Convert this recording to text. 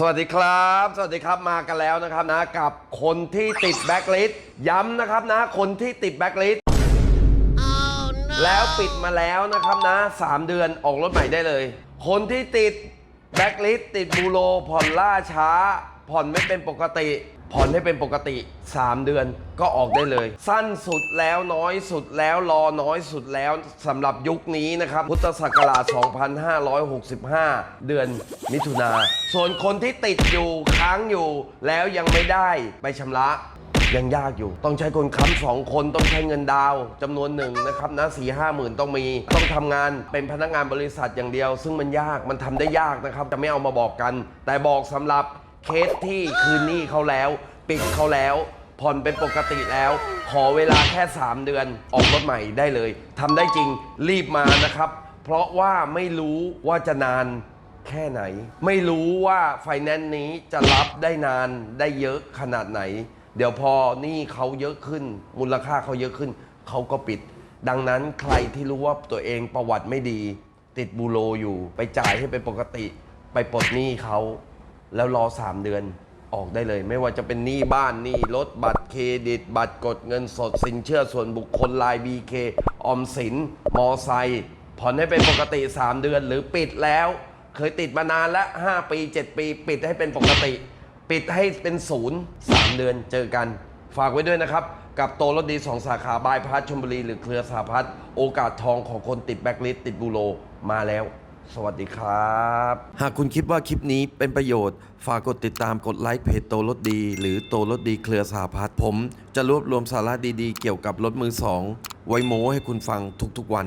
สวัสดีครับ สวัสดีครับมากันแล้วนะครับนะกับคนที่ติดแบ็คลิสต์ย้ำนะครับนะคนที่ติดแบ็คลิสต์แล้วปิดมาแล้วนะครับนะ 3 เดือนออกรถใหม่ได้เลย คนที่ติดแบ็คลิสต์ติดบูโรผ่อนล่าช้า ผ่อนไม่เป็นปกติ ผ่อนให้เป็นปกติ 3 เดือนก็ออกได้เลย สั้นสุดแล้วน้อยสุดแล้วรอน้อยสุดแล้วสำหรับยุคนี้นะครับ พุทธศักราช 2565 เดือนมิถุนาส่วนคนที่ติดอยู่ค้างอยู่แล้วยังไม่ได้ไปชำระยังยากอยู่ ต้องใช้คนค้ำสองคน ต้องใช้เงินดาวน์จำนวนหนึ่งนะครับนะสี่ห้าหมื่นต้องมี ต้องทำงานเป็นพนักงานบริษัทอย่างเดียว ซึ่งมันยาก มันทำได้ยากนะครับ จะไม่เอามาบอกกัน แต่บอกสำหรับ เคสที่คืนหนี้เขาแล้ว ปิดเขาแล้ว ผ่อนเป็นปกติแล้ว ขอเวลาแค่ 3 เดือนออกรถใหม่ได้เลยทำได้จริงรีบมานะครับ เพราะว่าไม่รู้ว่าจะนานแค่ไหน ไม่รู้ว่าไฟแนนซ์นี้จะรับได้นานได้เยอะขนาดไหน เดี๋ยวพอหนี่เขาเยอะขึ้น มูลค่าเขาเยอะขึ้น เขาก็ปิด ดังนั้นใครที่รู้ว่าตัวเองประวัติไม่ดี ติดบูโรอยู่ ไปจ่ายให้เป็นปกติ ไปปลดหนี้เขา แล้วรอ 3 เดือนออกได้เลย ไม่ว่าจะเป็นหนี้บ้านหนี้รถบัตรเครดิต บัตรกดเงินสดสินเชื่อส่วนบุคคลลาย BK ออมสิน มอไซค์ผ่อนให้เป็นปกติ 3 เดือนหรือปิดแล้ว เคยติดมานานล้ว5ปี 7 ปี ปิดให้เป็นปกติ ปิดให้เป็นศูนย์3เดือนเจอกัน ฝากไว้ด้วยนะครับ กับโตรถดี 2 สาขาบายพัทชลบุรีหรือเครือสาพัฒน์โอกาสทองของคนติดแบ็คลิสติดบูโรมาแล้ว สวัสดีครับ หากคุณคิดว่าคลิปนี้เป็นประโยชน์ ฝากกดติดตามกดไลค์เพจโตรถดี หรือโตรถดีเครือสาพัฒน์ผม จะรวบรวมสาระดีๆ เกี่ยวกับรถมือสองไว้โม้ให้คุณฟังทุกๆวัน